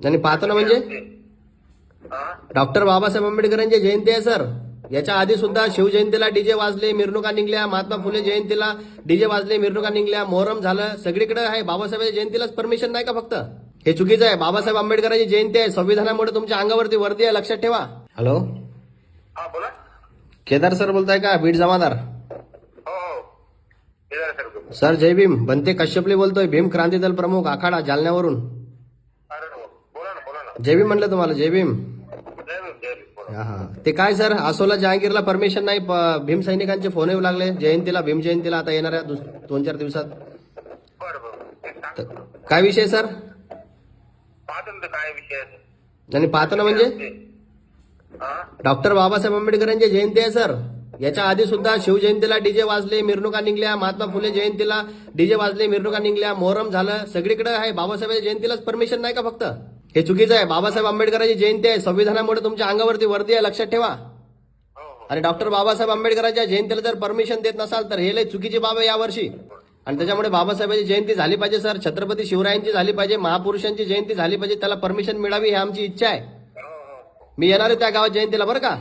आणि पाहतो ना म्हणजे? डॉक्टर बाबासाहेब आंबेडकरांची जयंती आहे सर. याच्या आधी सुद्धा शिवजयंतीला डीजे वाजले मिरवणुका निघल्या महात्मा फुले जयंतीला डीजे वाजले मिरवणुका निघल्या मोहरम झालं. सगळीकडे आहे. बाबासाहेबांच्या जयंतीलाच परमिशन नाही का फक्त? हे चुकीचं आहे. बाबासाहेब आंबेडकरांची जयंती आहे. संविधानामुळे तुमच्या अंगावरती वर्दी आहे. लक्षात ठेवा. हॅलो केदार सर बोलताय का? बीड जमादार. हो हो. सर जय भीम. बनते कश्यपली बोलतोय. भीम क्रांती दल प्रमुख आखाडा जालन्यावरून अरे हो बोला ना बोला ना जय भीम म्हणलं तुम्हाला जय भीम. हा हा. ते काय सर आसोला जहांगीरला परमिशन नाही प- भीम सैनिकांचे फोन येऊ लागले जयंतीला भीम जयंतीला आता येणाऱ्या दोन चार दिवसात. काय विषय सर? काय विषय आणि पाहतो ना म्हणजे? डॉक्टर बाबासाहेब आंबेडकरांची जयंती आहे सर. याच्या आधी सुद्धा शिवजयंतीला डीजे वाजले मिरवणुका निघल्या महात्मा फुले जयंतीला डीजे वाजले मिरवणुका निघल्या मोहरम झालं सगळीकडे आहे. बाबासाहेबांच्या जयंतीलाच परमिशन नाही का फक्त? हे चुकीचं आहे. बाबासाहेब आंबेडकरांची जयंती आहे. संविधानामुळे तुमच्या अंगावरती वर्दी आहे. लक्षात ठेवा. हो हो. आणि डॉक्टर बाबासाहेब आंबेडकरांच्या जयंतीला जर परमिशन देत नसाल तर हे लय चुकीची बाब आहे यावर्षी. आणि त्याच्यामुळे बाबासाहेबांची जयंती झाली पाहिजे सर. छत्रपती शिवरायांची झाली पाहिजे महापुरुषांची जयंती झाली पाहिजे. त्याला परमिशन मिळावी ही आमची इच्छा आहे. हो मी येणार आहे त्या गावात जयंतीला बरं का?